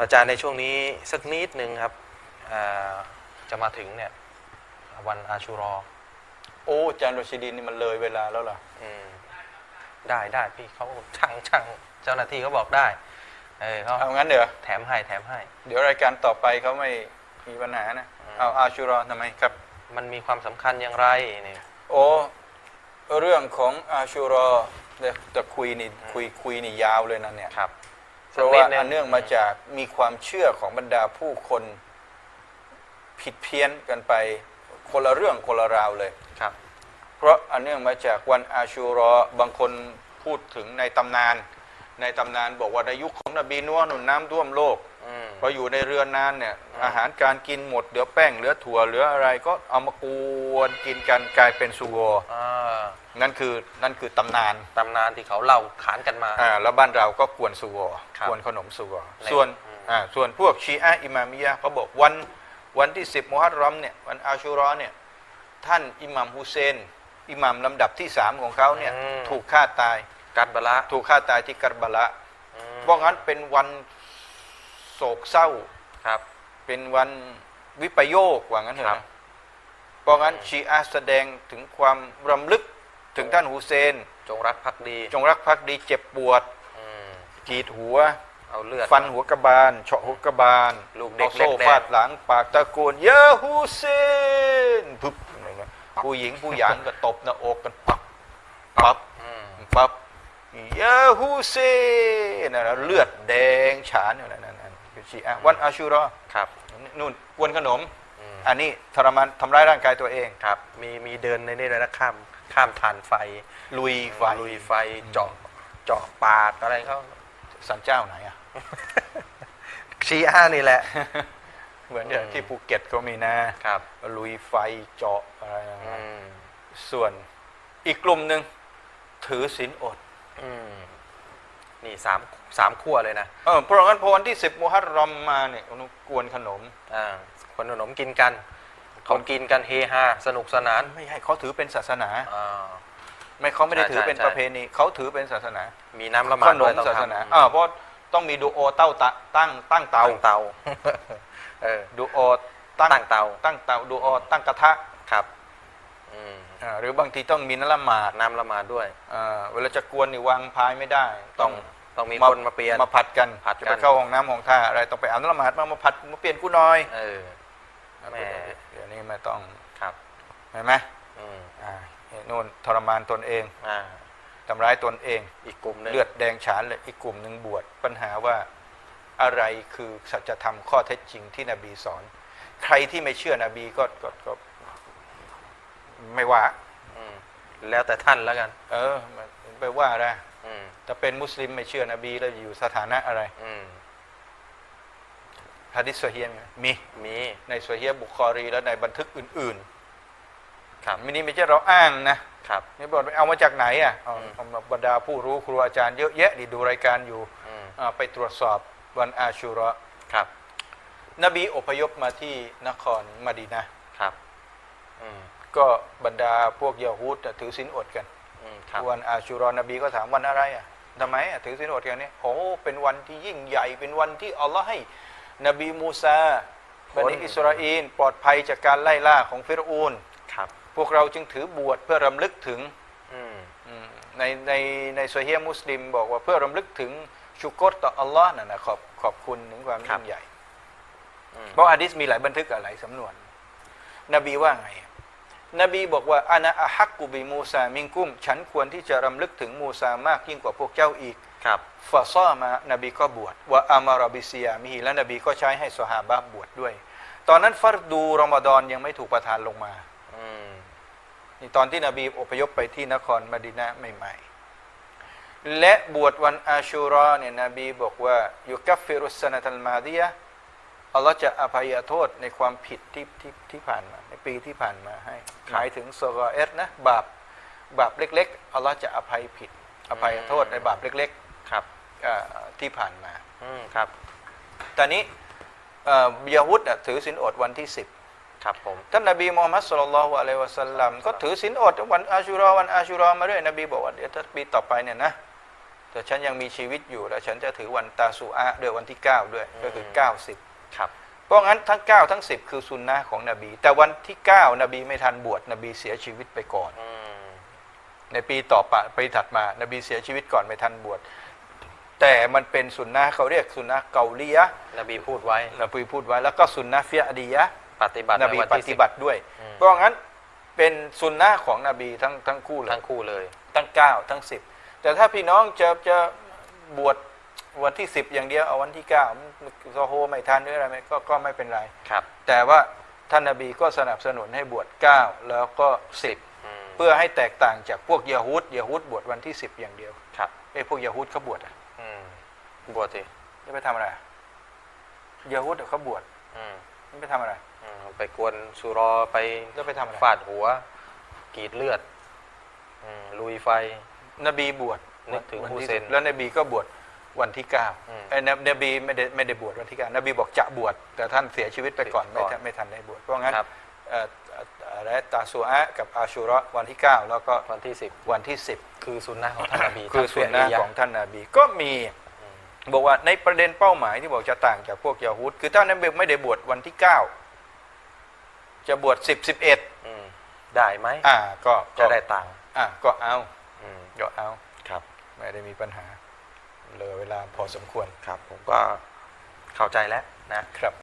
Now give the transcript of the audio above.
อาจารย์ในช่วงนี้สักนิดหนึ่งครับอ่าจะมาถึงเนี่ยวันอาชูรอ โอ้อาจารย์โรชิดีนนี่มันเลยเวลาแล้วล่ะอืมได้ได้พี่เขาช่างช่างเจ้าหน้าที่เขาบอกได้ เออเขาเอางั้นเดี๋ยวแถมให้แถมให้ เดี๋ยวรายการต่อไปเขาไม่มีปัญหานะอืมเอาอาชูรอทำไมครับ มันมีความสำคัญอย่างไรเนี่ยโอ้เรื่องของอาชูรอเดี๋ยวจะคุยนี่คุยคุยนี่ยาวเลยนะเนี่ยครับ เพราะว่าสักดหอันเนื่องมาจากมีความเชื่อของบรรดาผู้คนผิดเพี้ยนกันไปคนละเรื่องคนละราวเลยครับ เพราะอันเนื่องมาจากวันอาชูรอบางคนพูดถึงในตำนาน ในตำนานบอกว่าในยุคของนบีนัวหนุนน้ำท่วมโลกอืมพออยู่ในเรือนนานเนี่ยอืมอาหารการกินหมดเหลือแป้งเหลือถั่วเหลืออะไรก็เอามากวนกินกันกลายเป็นซูโวอ่า นั่นคือนั่นคือตำนานตำนานที่เขาเล่าขานกันมา อ่าแล้วบ้านเราก็กวนซูโวครับกวนขนมซูโวในส่วนอืม อ่าส่วนพวกชีอะห์อิมามิยะห์เขาบอกวันวันที่ 10มุฮัรรอมเนี่ยวันอาชูรอเนี่ยท่านอิหมัมฮุเซน อิหมัมลำดับที่สามของเขาเนี่ยอืม ถูกฆ่าตาย กัดบะละถูกฆ่าตายที่กัรบะละอืมเพราะงั้นเป็นวันโศกเศร้า ครับ เป็นวันวิปโยคว่างั้นเถครัอะบนะเพราะงั้นชีอะห์แสดงถึงความรำลึก ถึงท่านฮุเซน จงรักภักดีจงรักภักดีเจ็บปวดอืมกรีดหัว เอาเลือด ฟันหัวกระบาลเฉาะหัวกระบาลลูกเด็กอาโซ่เล็กแดง ฟาดหลังปากตะโกนเยาฮูเซนปึ๊บผู้หญิงผู้หญิงก็ตบหน้าอกกันปับปับอืมปับเยาฮูเซนนั่นนะเลือดแดงฉานอยู่นั่นนั่นคือชีอะห์วันอาชูรอครับนู่นกวนขนม อืมอันนี้ทรมานทำร้ายร่างกายตัวเอง ครับ มีมีเดินในนี่เลยนะข้ามข้ามฐานไฟลุยไฟลุยไฟเจาะเจาะปากอะไรเขาสันเจ้าไหนอะ ชีอานี่แหละ เหมือนอย่างอืมที่ภูเก็ตก็มีนะครับ ลุยไฟเจาะอะไรนะอืมส่วนอีกกลุ่มหนึ่งถือศีลอด อืม นี่สามสามขั้วเลยนะเออเพราะงั้นพอวันที่สิบมุฮัรรอมมาเนี่ยกวนขนมอ่าคนขนมกินกันเขากินกันเฮฮาสนุกสนานไม่ใช่เขาถือเป็นศาสนาอ่าไม่เขาไม่ได้ใช่ถือเป็นใช่ประเพณีเขาถือเป็นศาสนา มีน้ำละหมาขดนด้วมยต้องศาสนาทำอ่าเพราะต้องมีดูโอเต้าตะตั้งตั้งเตาตั้งเตาเออดูโอตั้งตั้งเตาตั้งเตาดูโอตั้งกระทะครับ อืมอ่าหรือบางทีต้องมีน้ำละหมาดน้ำละหมาดด้วยอ่าเวลาจะกวนนี่วางพายไม่ได้ ต้ต้อองงต้องมีคนมาเปลี่ยนมาผัดกันผัดกันจะไปเข้าห้องน้ำห้องท่าอะไรต้องไปเอาน้ำละหมาดมามาผัดมาเปลี่ยนกูหน่อยเออแหมเดี๋ยวนี้ไม่ต้องครับเห็นไหมอืมอ่าเนี่ยนู่นทรมานตนเองอ่าทำร้ายตนเอง อีกกลุ่มหนึงเลือดแดงฉานเลยอีกกลุ่มหนึ่งบวชปัญหาว่าอะไรคือสัจธรรมข้อเท็จจริงที่นบีสอน ใครที่ไม่เชื่อนบีก็ก็ก็ ไม่ว่า อืมแล้วแต่ท่านแล้วกัน เออไปว่าได้อืมแต่เป็นมุสลิมไม่เชื่อนบีแล้วอยู่สถานะอะไรอืมฮะดิษโซเฮียมีมี มีในโซเฮียบุคอรีและในบันทึกอื่นครับๆมินี่ไม่ใช่เราอ้างนะครับไม่บอกไปเอามาจากไหนอะเอาอืม เอามาบรรดาผู้รู้ครูอาจารย์เยอะแยะดีดูรายการอยู่อืมอ่าไปตรวจสอบวันอาชูเราะห์ครับนบีอพยพมาที่นครมะดีนะห์ครับอืม ก็บรรดาพวกยาฮูดน่ะถือศีลอดกันอืมครับวันอาชูรอนบีก็ถามวันอะไรอะทำไมอะถือศีลอดกันเนี่ยโอ้เป็นวันที่ยิ่งใหญ่เป็นวันที่อัลลอฮ์ให้ นบีมูซาบันิอิสราเอลปลอดภัยจากการไล่ล่าของฟิรอูนครับ พวกเราจึงถือบวชเพื่อรำลึกถึงอืมอืมในในในโซเฮียมุสลิมบอกว่าเพื่อรำลึกถึงชุกรต่ออัลลอฮ์นั่นนะขอบขอบคุณถึงความยิ่งใหญ่อืมเพราะอะดิษมีหลายบันทึกหลายสำนวน นบีว่าไง นบีบอกว่าอานาอะฮักกุบิมูซามิงกุมฉันควรที่จะรำลึกถึงมูซามากยิ่งกว่าพวกเจ้าอีกครับฟาซ่อมานบีก็บวชว่าอามารบิเซียมิฮีและนบีก็ใช้ให้สหาบะห์บวชดด้วย ตอนนั้นฟัรดูรอมฎอนยังไม่ถูกประทานลงมาอืมนี่ตอนที่นบีอพยพไปที่นครมดินะห์ใหม่ ๆ และบวชวันอาชูรอเนี่ยนบีบอกว่ายุกัฟฟิรุสสนะตัลมาดียะห์ อัลลอฮ์จะอภัยโทษในความผิดที่ที่ที่ผ่านมาในปีที่ผ่านมาให้หมายถึงโซกอเอสนะบาปบาปเล็กๆอัลลอฮ์จะอภัยผิด อภัยโทษในบาปเล็กครับๆเอ่อที่ผ่านมาอืมครับตอนนี้เอ่อยาฮุดน่ะถือศีลอดวันที่สิบครับผมท่านนบีมูฮัมมัดสุลลัลลอฮุอะลัยฮิวะสัลลัมก็ถือศีลอดวันอาชูรอวันอาชูรอมาด้วยนบีบอกว่าเดี๋ยวถ้าปีต่อไปเนี่ยนะแต่ฉันยังมีชีวิตอยู่แล้วฉันจะถือวันตาสุอะห์ด้วยวันที่ 9 ด้วยก็คือ 90 ครับเพราะงั้นทั้ง 9 ทั้ง 10 คือซุนนะห์ของนบี แต่วันที่ 9 นบีไม่ทันบวชนบีเสียชีวิตไปก่อนอืมในปีต่อไปปีถัดมา นบีเสียชีวิตก่อนไม่ทันบวชแต่มันเป็นสุนนะห์เขาเรียกสุนนะห์เกาลียะห์นบีพูดไว้นบีพูดไว้ แล้วก็สุนนะห์ฟิยะดียะห์ปฏิบัตินบีในวันปที่ฏิบัติด้วยอืมเพราะงั้นเป็นสุนนะห์ของนบีทั้งทั้งคู่เลยทั้งคู่เลย ทั้ง 9 ทั้ง 10 แต่ถ้าพี่น้องจะจะบวช วันที่10อย่างเดียวเอาวันที่9โซโฮไม่ทันหรืออะไรไม่ก็ก็ไม่เป็นไรครับ แต่ว่าท่านนบีก็สนับสนุนให้บวช9แล้วก็10อืมเพื่อให้แตกต่างจากพวกยาฮูดยาฮูดบวชวันที่10อย่างเดียวครับไอ้พวกยาฮูดเขาบวชอะอืมบวชสิจะไปทำอะไรยาฮูดอะเขาบวชอืมมันไปทำอะไรอืมไปกวนสุรอไปจะไปทำอะไรฟาดหัวกรีดเลือดอืมลุยไฟ นบีบวชนึกถึงวัฮุที่เซน10แล้วนบีก็บวช วันที่อืม9ไอ้นนบีไม่ได้ไม่ได้บวชวันที่9นบีบอกจะบวชแต่ท่านเสียชีวิตไปก่อนก่ไม่อนทันไม่ทันได้บวชเพราะงั้นครับเอ่อเอ่ออะไรตาซูอะห์กับอาชูเราะห์วันที่ 9 แล้วก็วันที่สิบวันที่ 10 คือสุนนะของท่านนบีคือทั้งสุนนะเฟียของท่านนาบีก็มีอืมบอกว่าในประเด็นเป้าหมายที่บอกจะต่างจากพวกยาฮูดคือถ้านบีไม่ได้บวชวันที่ 9 จะบวช 10 11อืมได้ไหมอ่าก็ก็จะได้ตังค์อ่าก็เอาอืมก็เอาครับ ไม่ได้มีปัญหา เหลยเวลาพอสมควรครับ ผมก็เข้าใจแล้วนะครับ